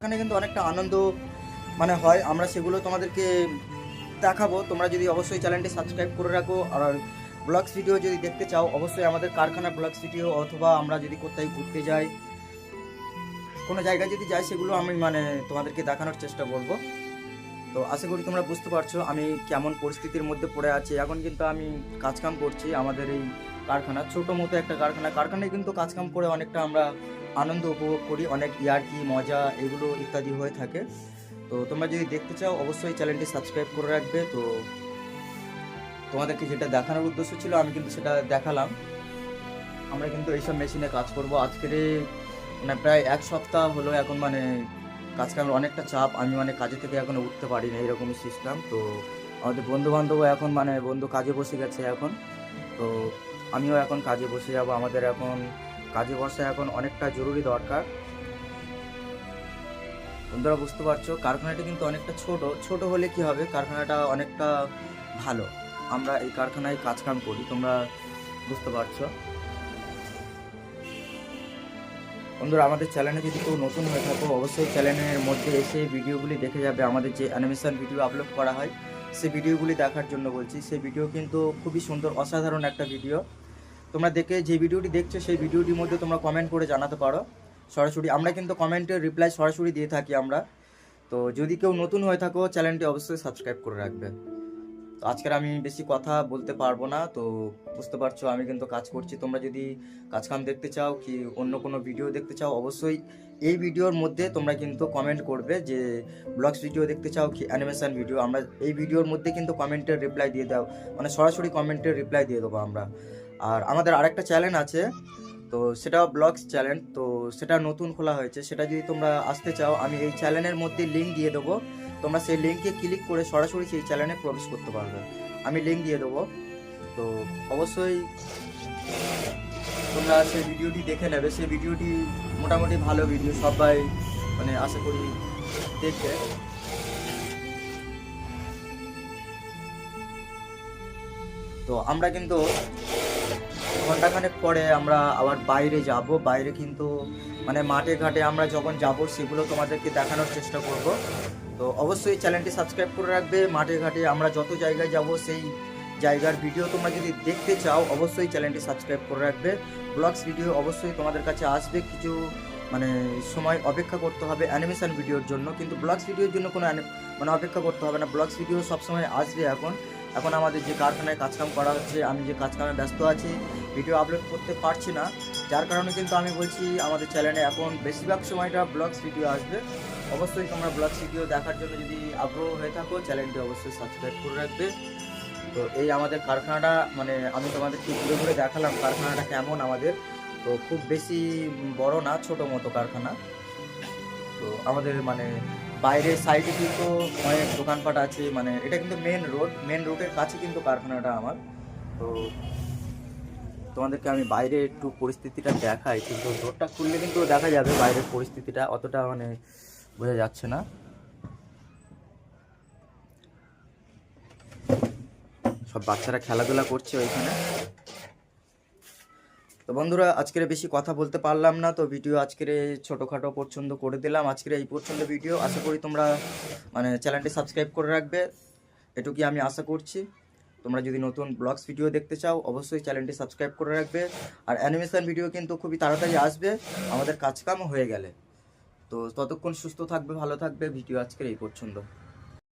এখানে কিন্তু অনেকটা আনন্দ মানে হয়। আমরা সেগুলো তোমাদেরকে দেখাবো। তোমরা যদি অবশ্যই চ্যানেলটি সাবস্ক্রাইব করে রাখো। আর ব্লগস ভিডিও যদি দেখতে চাও, অবশ্যই আমাদের কারখানা ব্লগস ভিডিও অথবা আমরা যদি কোথায় ঘুরতে যাই, কোনো জায়গায় যদি যাই, সেগুলো আমি মানে তোমাদেরকে দেখানোর চেষ্টা করব। তো আশা করি তোমরা বুঝতে পারছ আমি কেমন পরিস্থিতির মধ্যে পড়ে আছি। এখন কিন্তু আমি কাজকাম করছি আমাদের এই কারখানা, ছোটো মতো একটা কারখানা। কারখানায় কিন্তু কাজকাম করে অনেকটা আমরা আনন্দ উপভোগ করি, অনেক ইয়ার্কি, মজা এগুলো ইত্যাদি হয়ে থাকে। তো তোমরা যদি দেখতে চাও, অবশ্যই চ্যানেলটি সাবস্ক্রাইব করে রাখবে। তো তোমাদেরকে যেটা দেখানোর উদ্দেশ্য ছিল, আমি কিন্তু সেটা দেখালাম। আমরা কিন্তু এইসব মেশিনে কাজ করব। আজকের মানে প্রায় এক সপ্তাহ হলো এখন মানে কাজ কামের অনেকটা চাপ, আমি মানে কাজে থেকে এখনও উঠতে পারি না এরকমই সিস্টেম তো আমাদের বন্ধু বান্ধবও এখন মানে বন্ধু কাজে বসে গেছে এখন। তো আমিও এখন কাজে বসে যাব। আমাদের এখন কাজে বসা এখন অনেকটা জরুরি দরকার। বন্ধুরা, বুঝতে পারছ? কারখানাটা কিন্তু অনেকটা ছোট। ছোট হলে কি হবে? কারখানাটা অনেকটা ভালো। আমরা এই কারখানায় কাজ কাম করি। তোমরা বুঝতে পারছ? বন্ধুরা, আমাদের চ্যানেলে যদি কেউ নতুন হয়ে থাকো, অবশ্যই চ্যানেলের মধ্যে এসে ভিডিওগুলি দেখে যাবে। আমাদের যে অ্যানিমেশন ভিডিও আপলোড করা হয়, সেই ভিডিওগুলি দেখার জন্য বলছি। সেই ভিডিও কিন্তু খুবই সুন্দর, অসাধারণ একটা ভিডিও। তোমরা দেখে যে ভিডিওটি দেখছ, সেই ভিডিওটির মধ্যে তোমরা কমেন্ট করে জানাতে পারো সরাসরি। আমরা কিন্তু কমেন্টের রিপ্লাই সরাসরি দিয়ে থাকি আমরা। তো যদি কেউ নতুন হয়ে থাকো চ্যানেলটি অবশ্যই সাবস্ক্রাইব করে রাখবে। তো আজকের আমি বেশি কথা বলতে পারব না, তো বুঝতে পারছ আমি কিন্তু কাজ করছি। তোমরা যদি কাজ কাম দেখতে চাও, কি অন্য কোনো ভিডিও দেখতে চাও, অবশ্যই এই ভিডিওর মধ্যে তোমরা কিন্তু কমেন্ট করবে যে ব্লগস ভিডিও দেখতে চাও কি অ্যানিমেশন ভিডিও আমরা এই ভিডিওর মধ্যে কিন্তু কমেন্টের রিপ্লাই দিয়ে দাও মানে সরাসরি কমেন্টের রিপ্লাই দিয়ে দেবো আমরা। আর আমাদের আরেকটা চ্যানেল আছে, তো সেটা ব্লগস চ্যানেল তো সেটা নতুন খোলা হয়েছে, সেটা যদি তোমরা আসতে চাও, আমি এই চ্যানেলের মধ্যে লিঙ্ক দিয়ে দেবো। তোমরা সেই লিঙ্কে ক্লিক করে সরাসরি সেই চ্যানেলে প্রবেশ করতে পারবে। আমি লিঙ্ক দিয়ে দেবো। তো অবশ্যই তোমরা সেই ভিডিওটি দেখে নেবে। সেই ভিডিওটি মোটামুটি ভালো ভিডিও সবাই মানে আশা করি দেখবে। তো আমরা কিন্তু ঘন্টাখানেক পরে আমরা আবার বাইরে যাব। বাইরে কিন্তু মানে মাঠে ঘাটে আমরা যখন যাব, সেগুলো তোমাদেরকে দেখানোর চেষ্টা করব। তো অবশ্যই চ্যানেলটি সাবস্ক্রাইব করে রাখবে। মাঠে ঘাটে আমরা যত জায়গায় যাব, সেই জায়গার ভিডিও তোমরা যদি দেখতে চাও, অবশ্যই চ্যানেলটি সাবস্ক্রাইব করে রাখবে। ব্লগস ভিডিও অবশ্যই তোমাদের কাছে আসবে। কিছু মানে সময় অপেক্ষা করতে হবে অ্যানিমেশন ভিডিওর জন্য। কিন্তু ব্লগস ভিডিওর জন্য কোনো মানে অপেক্ষা করতে হবে না। ব্লগস ভিডিও সবসময় আসবে এখন। এখন আমাদের যে কারখানায় কাজকাম করা হচ্ছে, আমি যে কাজকামে ব্যস্ত আছি ভিডিও আপলোড করতে পারছি না। যার কারণে কিন্তু আমি বলছি, আমাদের চ্যানেলে এখন বেশিরভাগ সময়টা ব্লগস ভিডিও আসবে। অবশ্যই তোমরা ব্লগস ভিডিও দেখার জন্য যদি আগ্রহ হয়ে থাকো চ্যানেলটি অবশ্যই সাবস্ক্রাইব করে রাখবে। তো এই আমাদের কারখানাটা মানে আমি তোমাদেরকে ঘুরে ঘুরে দেখালাম কারখানাটা কেমন আমাদের। তো খুব বেশি বড় না, ছোট মতো কারখানা। তো আমাদের মানে বাইরের সাইডে কিন্তু অনেক দোকানপাট আছে মানে এটা কিন্তু মেন রোড মেন রোডের কাছে কিন্তু কারখানাটা আমার। তো তোমাদেরকে আমি বাইরে একটু পরিস্থিতিটা দেখাই, কিন্তু রোডটা খুললে কিন্তু দেখা যাবে বাইরের পরিস্থিতিটা অতটা মানে বোঝা যাচ্ছে না। সব বাচ্চারা খেলাধুলা করছে ওইখানে। তো বন্ধুরা, আজকের বেশি কথা বলতে পারলাম না, তো ভিডিও আজকের ছোটোখাটো পছন্দ করে দিলাম। আজকের এই পছন্দ ভিডিও আশা করি তোমরা মানে চ্যানেলটি সাবস্ক্রাইব করে রাখবে, এটুকুই আমি আশা করছি। তোমরা যদি নতুন ব্লগস ভিডিও দেখতে চাও, অবশ্যই চ্যানেলটি সাবস্ক্রাইব করে রাখবে। আর অ্যানিমেশন ভিডিও কিন্তু খুবই তাড়াতাড়ি আসবে। আমাদের কাজকামও হয়ে গেলে। তো ততক্ষণ সুস্থ থাকবে, ভালো থাকবে। ভিডিও আজকের এই পছন্দ